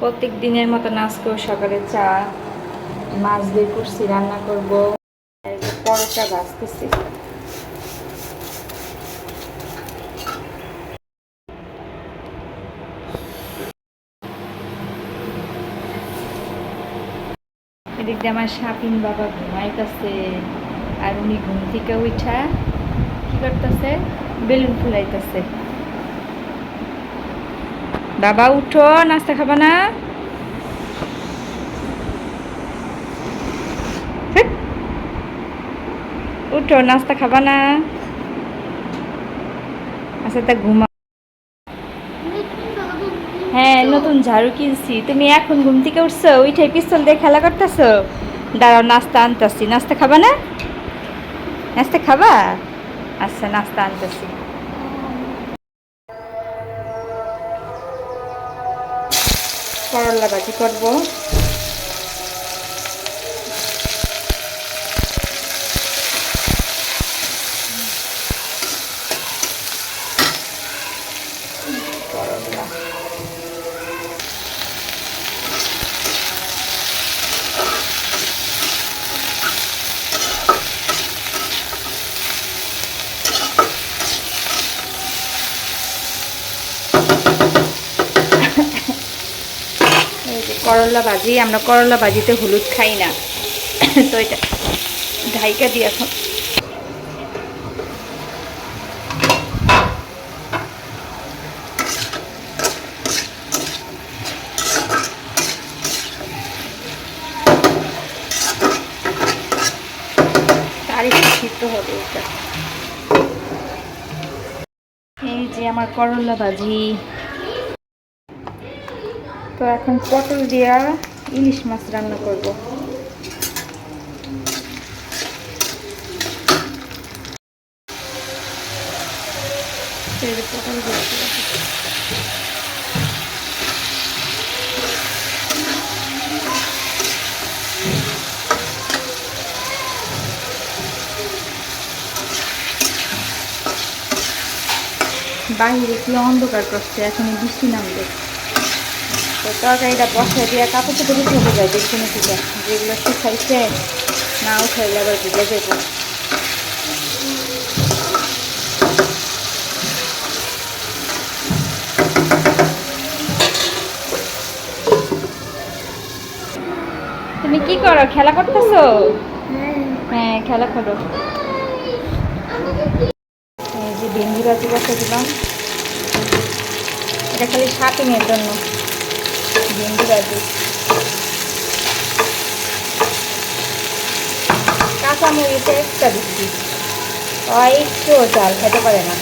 প্রত্যেক দিনের মতো আজকেও সকালে চা, মাছ বের করছি, রান্না করব। পরোটা ভাজতেছি। এদিক দিয়ে আমার সাপিন বাবা ঘুমাইতেছে আর উনি ঘুম থেকে উঠা কি করতেছে? বেলুন ফুলাইতেছে। বাবা, উঠো, নাস্তা খাবা না? উঠো, নাস্তা খাবা না? আচ্ছা তা ঘুমা। হ্যাঁ নতুন ঝাড়ু কিনছি। তুমি এখন ঘুম থেকে উঠছো? উঠে পিস্তল দিয়ে খেলা করতেছো? দাঁড়াও, নাস্তা আনতেছি। নাস্তা খাবা না? নাস্তা খাবা? আচ্ছা নাস্তা আনতেছি। করলা ভাজি করব। করলা করলা ভাজি, আমরা করলা ভাজিতে হলুদ খাই না। তো এটা ঢাইকা দিই এখন। এই যে আমার করলা ভাজি। তো এখন পটল দিয়া ইলিশ মাছ রান্না করব। দিয়ে কি অন্ধকার করছে এখন বৃষ্টি নামবে। তো তরকারিটা বসে দিয়ে কাপড় চোপড় উঠে যায় দেখুন থেকে যেগুলো শুকাইছে, না উঠাইলে আবার ভিজে যাব তুমি কি করো? খেলা করতেছো? হ্যাঁ খেলা করো। এই যে ভেন্ডি বাজি বসে দিলাম। এটা খালি শাপিংয়ের জন্য। ভেন্ডি বাজি কাঁচা মরিচে একটা দিচ্ছি ও একটু চাল খেতে পারে না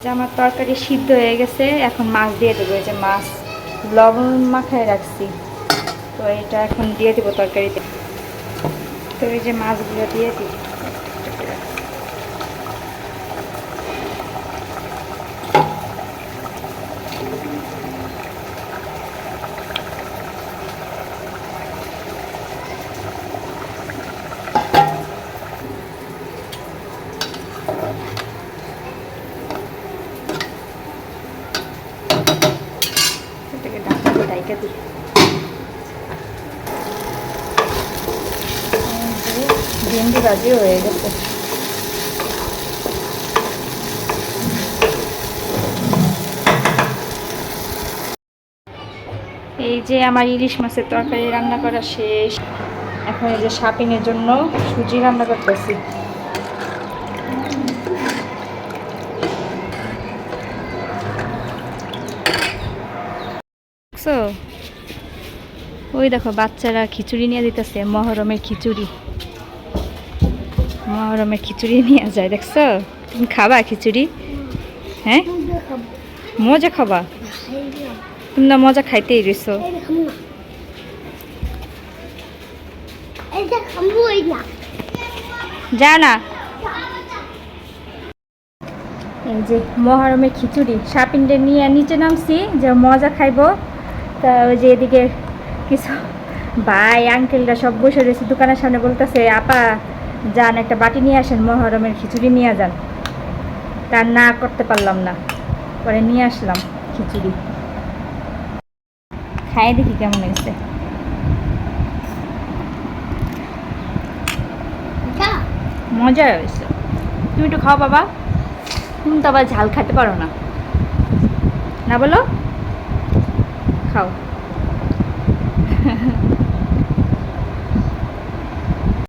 আমার তরকারি সিদ্ধ হয়ে গেছে। এখন মাছ দিয়ে দেবো। এই যে মাছ, লবণ মাখায় রাখছি। তো এটা এখন দিয়ে দেবো তরকারিতে। তো এই যে মাছগুলো দিয়ে দিই একটা করে। এটাকে ঢাকা দিয়ে ঢাইকা দিই এই যে ভেন্ডি ভাজি হয়ে গেছে। এই যে আমার ইলিশ মাছের তরকারি রান্না করা শেষ। এখন এই যে শাপিংয়ের জন্য সুজি রান্না করতেছি। ওই দেখো, বাচ্চারা খিচুড়ি নিয়ে দিতেছে, মহরমের খিচুড়ি। মহরমের খিচুড়ি নিয়ে যায়, দেখছ? তুমি খাবা খিচুড়ি? হ্যাঁ? মজা খাবা? তুমি না মজা খাইতেই রয়েছো যা না। এই যে মহরমের খিচুড়ি, সাপিনটা নিয়ে নিচে নামছি, যে মজা খাইবো। তা ওই যে এদিকে কিছু ভাই আঙ্কেলরা সব বসে রয়েছে, দোকানের সামনে বলতেছে, আপা যান একটা বাটি নিয়ে আসেন মহরমের খিচুড়ি নিয়ে যান। তার না করতে পারলাম না। পরে নিয়ে আসলাম খিচুড়ি। খাই দেখি কেমন হয়েছে। মজা হয়েছে। তুমি একটু খাও বাবা। তুমি তো আবার ঝাল খেতে পারো না। না বলো। খাও।